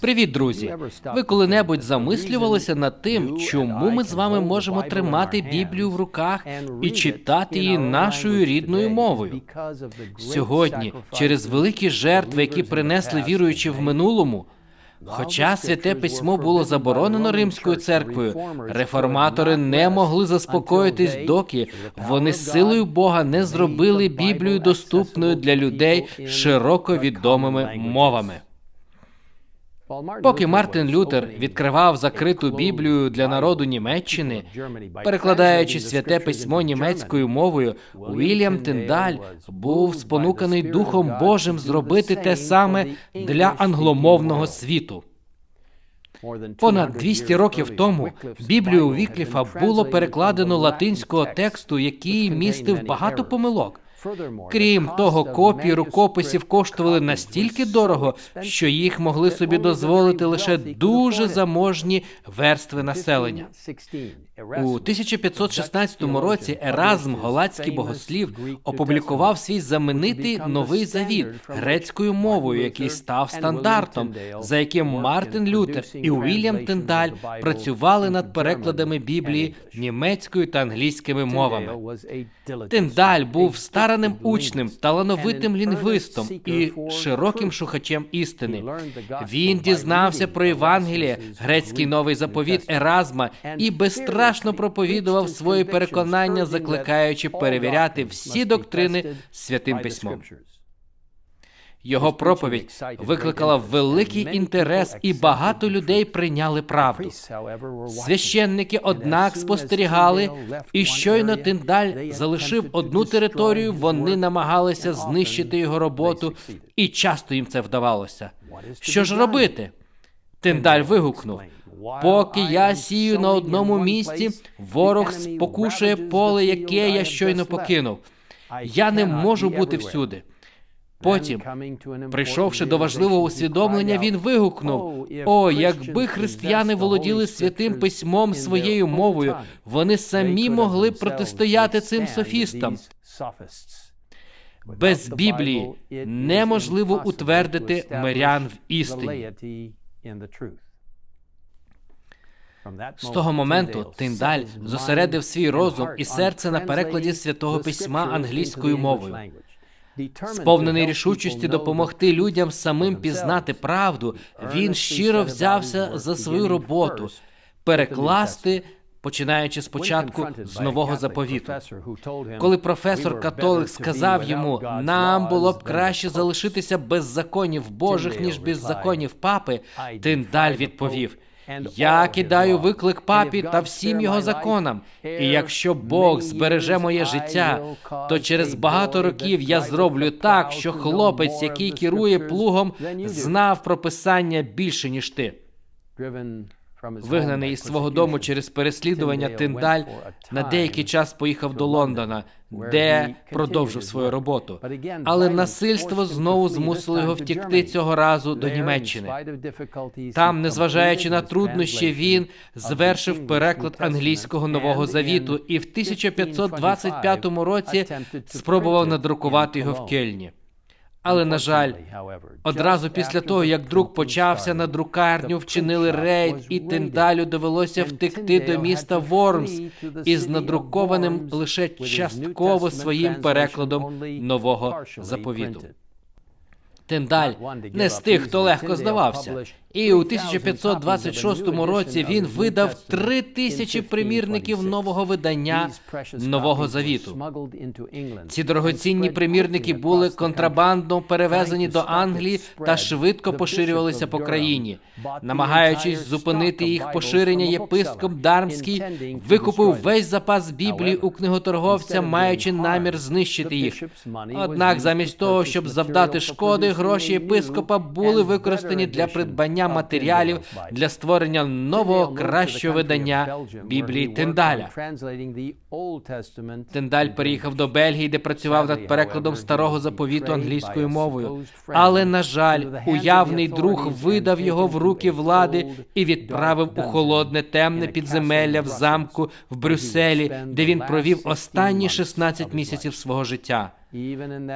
Привіт, друзі! Ви коли-небудь замислювалися над тим, чому ми з вами можемо тримати Біблію в руках і читати її нашою рідною мовою? Сьогодні, через великі жертви, які принесли віруючі в минулому. Хоча святе письмо було заборонено римською церквою, реформатори не могли заспокоїтись, доки вони силою Бога не зробили Біблію доступною для людей широко відомими мовами. Поки Мартин Лютер відкривав закриту Біблію для народу Німеччини, перекладаючи святе письмо німецькою мовою, Уільям Тиндаль був спонуканий Духом Божим зробити те саме для англомовного світу. Понад 200 років тому Біблію Вікліфа було перекладено латинського тексту, який містив багато помилок. Крім того, копії рукописів коштували настільки дорого, що їх могли собі дозволити лише дуже заможні верстви населення. У 1516 році Еразм, голландський богослів, опублікував свій знаменитий новий завіт грецькою мовою, який став стандартом, за яким Мартин Лютер і Уільям Тендаль працювали над перекладами Біблії німецькою та англійськими мовами. Тендаль був стараним учнем, талановитим лінгвистом і широким шухачем істини. Він дізнався про Євангеліє, грецький новий заповіт Еразма і безстрашно проповідував свої переконання, закликаючи перевіряти всі доктрини святим письмом. Його проповідь викликала великий інтерес, і багато людей прийняли правду. Священники, однак, спостерігали, і щойно Тиндаль залишив одну територію, вони намагалися знищити його роботу, і часто їм це вдавалося. Що ж робити? Тиндаль вигукнув. Поки я сію на одному місці, ворог спокушує поле, яке я щойно покинув. Я не можу бути всюди. Потім, прийшовши до важливого усвідомлення, він вигукнув: О, якби християни володіли святим письмом своєю мовою, вони самі могли б протистояти цим софістам. Без Біблії неможливо утвердити мирян в істині. З того моменту Тиндаль зосередив свій розум і серце на перекладі святого письма англійською мовою. Сповнений рішучості допомогти людям самим пізнати правду, він щиро взявся за свою роботу перекласти, починаючи спочатку з нового заповіту. Коли професор католик сказав йому, нам було б краще залишитися без законів Божих ніж без законів папи, Тиндаль відповів. Я кидаю виклик папі та всім його законам. І якщо Бог збереже моє життя, то через багато років я зроблю так, що хлопець, який керує плугом, знав про писання більше ніж ти. Вигнаний із свого дому через переслідування Тиндаль на деякий час поїхав до Лондона, де продовжив свою роботу. Але насильство знову змусило його втікти цього разу до Німеччини. Там, незважаючи на труднощі, він звершив переклад англійського нового завіту і в 1525 році спробував надрукувати його в Кельні. Але на жаль, одразу після того, як друк почався на друкарню, вчинили рейд, і Тиндалю довелося втекти до міста Вормс із надрукованим лише частково своїм перекладом нового заповіту. Тиндаль не з тих, хто легко здавався. І у 1526 році він видав три тисячі примірників нового видання нового завіту. Ці дорогоцінні примірники були контрабандно перевезені до Англії та швидко поширювалися по країні. Намагаючись зупинити їх поширення, єпископ Дармський викупив весь запас Біблії у книготорговця, маючи намір знищити їх. Однак, замість того, щоб завдати шкоди, гроші єпископа були використані для придбання матеріалів для створення нового кращого видання Біблії Тендаля. Тендаль переїхав до Бельгії, де працював над перекладом старого заповіту англійською мовою. Але на жаль, уявний друг видав його в руки влади і відправив у холодне темне підземелля в замку в Брюсселі, де він провів останні 16 місяців свого життя.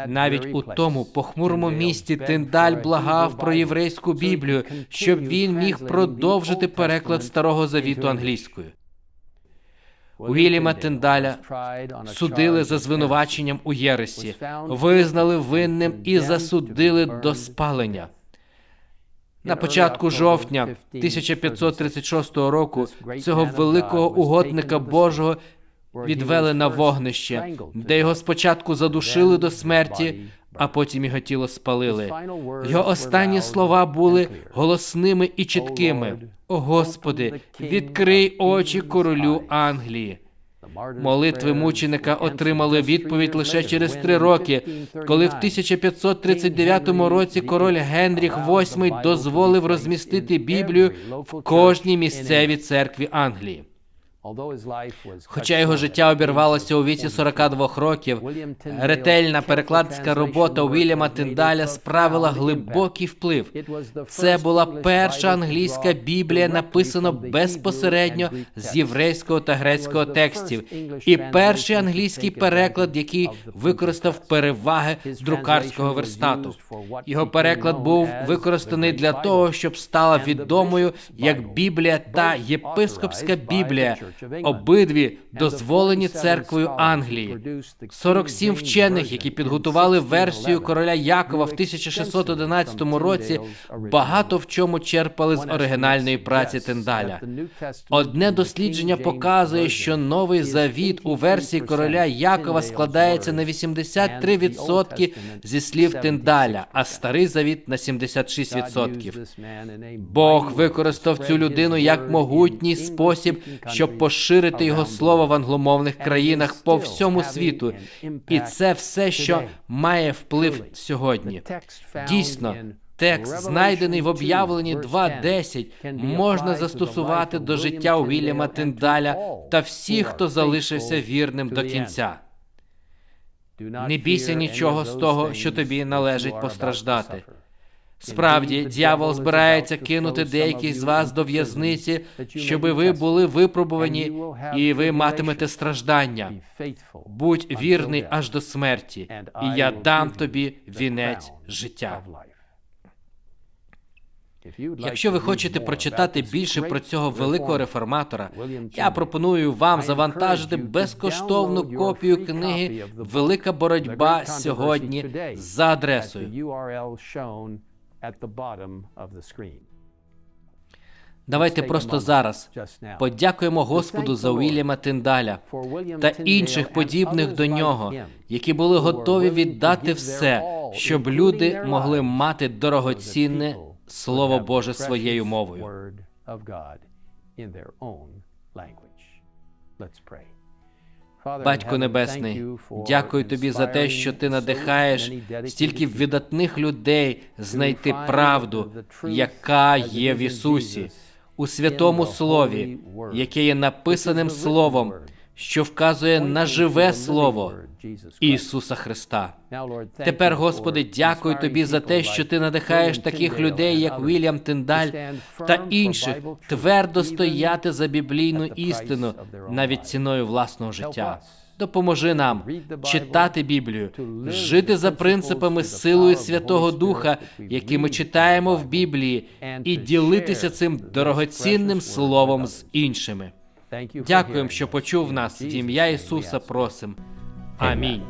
Навіть у тому похмурому місті Тиндаль благав про єврейську Біблію, щоб він міг продовжити переклад Старого Завіту англійською. Уільяма Тиндаля судили за звинуваченням у єресі, визнали винним і засудили до спалення. На початку жовтня 1536 року цього великого угодника Божого відвели на вогнище, де його спочатку задушили до смерті, а потім його тіло спалили. Його останні слова були голосними і чіткими: О Господи, відкрий очі королю Англії. Молитви мученика отримали відповідь лише через три роки, коли в 1539 році король Генріх VIII дозволив розмістити Біблію в кожній місцевій церкві Англії. Хоча його життя обірвалося у віці 42 років, ретельна перекладська робота Уільяма Тиндаля справила глибокий вплив. Це була перша англійська біблія, написана безпосередньо з єврейського та грецького текстів, і перший англійський переклад, який використав переваги друкарського верстату. Його переклад був використаний для того, щоб стала відомою як Біблія та єпископська Біблія обидві дозволені церквою Англії. 47 вчених, які підготували версію короля Якова в 1611 році, багато в чому черпали з оригінальної праці Тендаля. Одне дослідження показує, що новий завіт у версії короля Якова складається на 83% зі слів Тендаля, а старий завіт на 76%. Бог використав цю людину як могутній спосіб, щоб поширити його слово в англомовних країнах по всьому світу, і це все, що має вплив сьогодні. Дійсно, текст, знайдений в об'явленні 2.10, можна застосувати до життя Уільяма Тиндаля та всіх, хто залишився вірним до кінця. Не бійся нічого з того, що тобі належить постраждати. Справді, дьявол збирається кинути деяких з вас до в'язниці, щоби ви були випробувані, і ви матимете страждання. Будь вірний аж до смерті, і я дам тобі вінець життя. Якщо ви хочете прочитати більше про цього великого реформатора, я пропоную вам завантажити безкоштовну копію книги Велика боротьба сьогодні за адресою. Давайте просто зараз подякуємо Господу за Уільяма Тиндаля та інших подібних до нього, які були готові віддати все, щоб люди могли мати дорогоцінне Слово Боже своєю мовою. Батько Небесний, дякую тобі за те, що ти надихаєш стільки видатних людей знайти правду, яка є в Ісусі, у святому Слові, яке є написаним Словом, що вказує на живе Слово Ісуса Христа. Тепер, Господи, дякую тобі за те, що ти надихаєш таких людей, як Вільям Тиндаль та інших, твердо стояти за біблійну істину навіть ціною власного життя. Допоможи нам читати Біблію, жити за принципами силою Святого Духа, які ми читаємо в Біблії, і ділитися цим дорогоцінним словом з іншими. Дякуємо, що почув нас в ім'я Ісуса. Просим. Амінь.